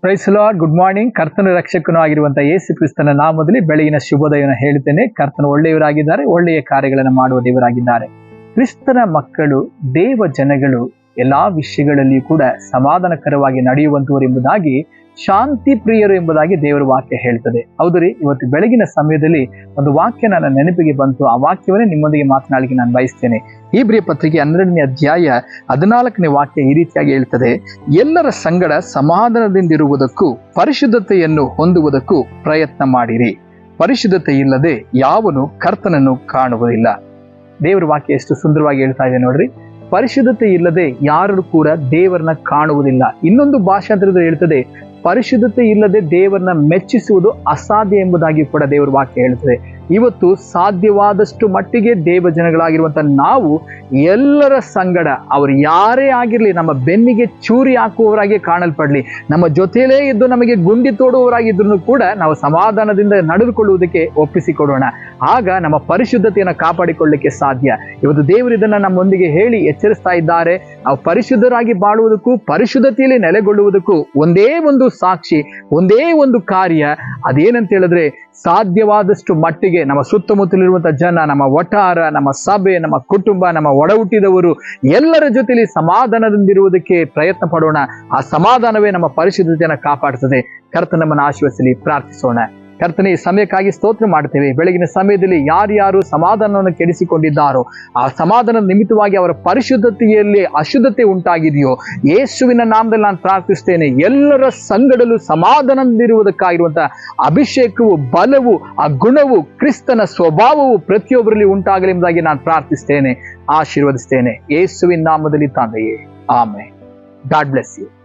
Price lord good morning ಕರ್ತನ ರಕ್ಷಕನೂ ಆಗಿರುವಂತಹ ಯೇಸು ಕ್ರಿಸ್ತನ ನಾಮದಲ್ಲಿ ಬೆಳಗಿನ ಶುಭೋದಯವನ್ನು ಹೇಳುತ್ತೇನೆ. ಕರ್ತನ ಒಳ್ಳೆಯವರಾಗಿದ್ದಾರೆ. ಒಳ್ಳೆಯ ಕಾರ್ಯಗಳನ್ನು ಮಾಡುವ ದೇವರಾಗಿದ್ದಾರೆ. ಕ್ರಿಸ್ತನ ಮಕ್ಕಳು, ದೇವ ಜನಗಳು ಎಲ್ಲಾ ವಿಷಯಗಳಲ್ಲಿಯೂ ಕೂಡ ಸಮಾಧಾನಕರವಾಗಿ ನಡೆಯುವಂತವರು ಎಂಬುದಾಗಿ, ಶಾಂತಿ ಪ್ರಿಯರು ಎಂಬುದಾಗಿ ದೇವರ ವಾಕ್ಯ ಹೇಳ್ತದೆ. ಹೌದು ಇವತ್ತು ಬೆಳಗಿನ ಸಮಯದಲ್ಲಿ ಒಂದು ವಾಕ್ಯ ನನ್ನ ನೆನಪಿಗೆ ಬಂತು. ಆ ವಾಕ್ಯವನ್ನೇ ನಿಮ್ಮೊಂದಿಗೆ ಮಾತನಾಡಲಿಕ್ಕೆ ನಾನು ಬಯಸ್ತೇನೆ. ಈ ಬ್ರಿಯ ಪತ್ರಿಕೆ ಹನ್ನೆರಡನೇ ಅಧ್ಯಾಯ ಹದಿನಾಲ್ಕನೇ ವಾಕ್ಯ ಈ ರೀತಿಯಾಗಿ ಹೇಳ್ತದೆ. ಎಲ್ಲರ ಸಂಗಡ ಸಮಾಧಾನದಿಂದಿರುವುದಕ್ಕೂ, ಪರಿಶುದ್ಧತೆಯನ್ನು ಹೊಂದುವುದಕ್ಕೂ ಪ್ರಯತ್ನ ಮಾಡಿರಿ. ಪರಿಶುದ್ಧತೆ ಇಲ್ಲದೆ ಯಾವನು ಕರ್ತನನ್ನು ಕಾಣುವುದಿಲ್ಲ. ದೇವರ ವಾಕ್ಯ ಎಷ್ಟು ಸುಂದರವಾಗಿ ಹೇಳ್ತಾ ಇದೆ ನೋಡ್ರಿ. ಪರಿಶುದ್ಧತೆ ಇಲ್ಲದೆ ಯಾರು ಕೂಡ ದೇವರನ್ನ ಕಾಣುವುದಿಲ್ಲ. ಇನ್ನೊಂದು ಭಾಷಾಂತರದಲ್ಲಿ ಹೇಳ್ತದೆ, ಪರಿಶುದ್ಧತೆ ಇಲ್ಲದೆ ದೇವರನ್ನ ಮೆಚ್ಚಿಸುವುದು ಅಸಾಧ್ಯ ಎಂಬುದಾಗಿ ಕೂಡ ದೇವರ ವಾಕ್ಯ ಹೇಳ್ತದೆ. ಇವತ್ತು ಸಾಧ್ಯವಾದಷ್ಟು ಮಟ್ಟಿಗೆ ದೇವ ಜನಗಳಾಗಿರುವಂತ ನಾವು ಎಲ್ಲರ ಸಂಗಡ ಅವರು ಯಾರೇ ಆಗಿರಲಿ ನಮ್ಮ ಬೆನ್ನಿಗೆ ಚೂರಿ ಹಾಕುವವರಾಗಿ ಕಾಣಲ್ಪಡಲಿ. ನಮ್ಮ ಜೊತೆಯಲ್ಲೇ ಇದ್ದು ನಮಗೆ ಗುಂಡಿ ತೋಡುವವರಾಗಿದ್ದರೂ ಕೂಡ ನಾವು ಸಮಾಧಾನದಿಂದ ನಡೆದುಕೊಳ್ಳುವುದಕ್ಕೆ ಒಪ್ಪಿಸಿಕೊಡೋಣ. ಆಗ ನಮ್ಮ ಪರಿಶುದ್ಧತೆಯನ್ನು ಕಾಪಾಡಿಕೊಳ್ಳಲಿಕ್ಕೆ ಸಾಧ್ಯ. ಇವತ್ತು ದೇವರು ಇದನ್ನ ನಮ್ಮೊಂದಿಗೆ ಹೇಳಿ ಎಚ್ಚರಿಸ್ತಾ ಇದ್ದಾರೆ. ನಾವು ಪರಿಶುದ್ಧರಾಗಿ ಬಾಳುವುದಕ್ಕೂ ಪರಿಶುದ್ಧತೆಯಲ್ಲಿ ನೆಲೆಗೊಳ್ಳುವುದಕ್ಕೂ ಒಂದೇ ಒಂದು ಸಾಕ್ಷಿ. ಒಂದೇ ಒಂದು ಕಾರ್ಯ, ಅದೇನಂತ ಹೇಳಿದ್ರೆ ಸಾಧ್ಯವಾದಷ್ಟು ಮಟ್ಟಿಗೆ ನಮ್ಮ ಸುತ್ತಮುತ್ತಲಿರುವಂಥ ಜನ, ನಮ್ಮ ವಠಾರ, ನಮ್ಮ ಸಭೆ, ನಮ್ಮ ಕುಟುಂಬ, ನಮ್ಮ ಒಡ ಹುಟ್ಟಿದವರು ಎಲ್ಲರ ಜೊತೆಲಿ ಸಮಾಧಾನದಿಂದಿರುವುದಕ್ಕೆ ಪ್ರಯತ್ನ ಪಡೋಣ. ಆ ಸಮಾಧಾನವೇ ನಮ್ಮ ಪರಿಶುದ್ಧತೆಯನ್ನು ಕಾಪಾಡ್ತದೆ. ಕರ್ತ ನಮ್ಮನ್ನು ಆಶ್ವಸಿಲಿ ಪ್ರಾರ್ಥಿಸೋಣ. ಕರ್ತನೆ, ಈ ಸಮಯಕ್ಕಾಗಿ ಸ್ತೋತ್ರ ಮಾಡ್ತೇವೆ. ಬೆಳಗಿನ ಸಮಯದಲ್ಲಿ ಯಾರ್ಯಾರು ಸಮಾಧಾನವನ್ನು ಕೆಡಿಸಿಕೊಂಡಿದ್ದಾರೋ, ಆ ಸಮಾಧಾನದ ನಿಮಿತ್ತವಾಗಿ ಅವರ ಪರಿಶುದ್ಧತೆಯಲ್ಲಿ ಅಶುದ್ಧತೆ ಉಂಟಾಗಿದೆಯೋ, ಯೇಸುವಿನ ನಾಮದಲ್ಲಿ ನಾನು ಪ್ರಾರ್ಥಿಸ್ತೇನೆ ಎಲ್ಲರ ಸಂಗಡಲು ಸಮಾಧಾನದಿಂದಿರುವುದಕ್ಕಾಗಿರುವಂತಹ ಅಭಿಷೇಕವು, ಬಲವು, ಆ ಗುಣವು, ಕ್ರಿಸ್ತನ ಸ್ವಭಾವವು ಪ್ರತಿಯೊಬ್ಬರಲ್ಲಿ ಉಂಟಾಗಲಿ ಎಂಬುದಾಗಿ ನಾನು ಪ್ರಾರ್ಥಿಸ್ತೇನೆ ಆಶೀರ್ವದಿಸ್ತೇನೆ. ಯೇಸುವಿನ ನಾಮದಲ್ಲಿ ತಂದೆಯೇ. ಆಮೆ ಗಾಡ್ ಬ್ಲೆಸ್ ಯು.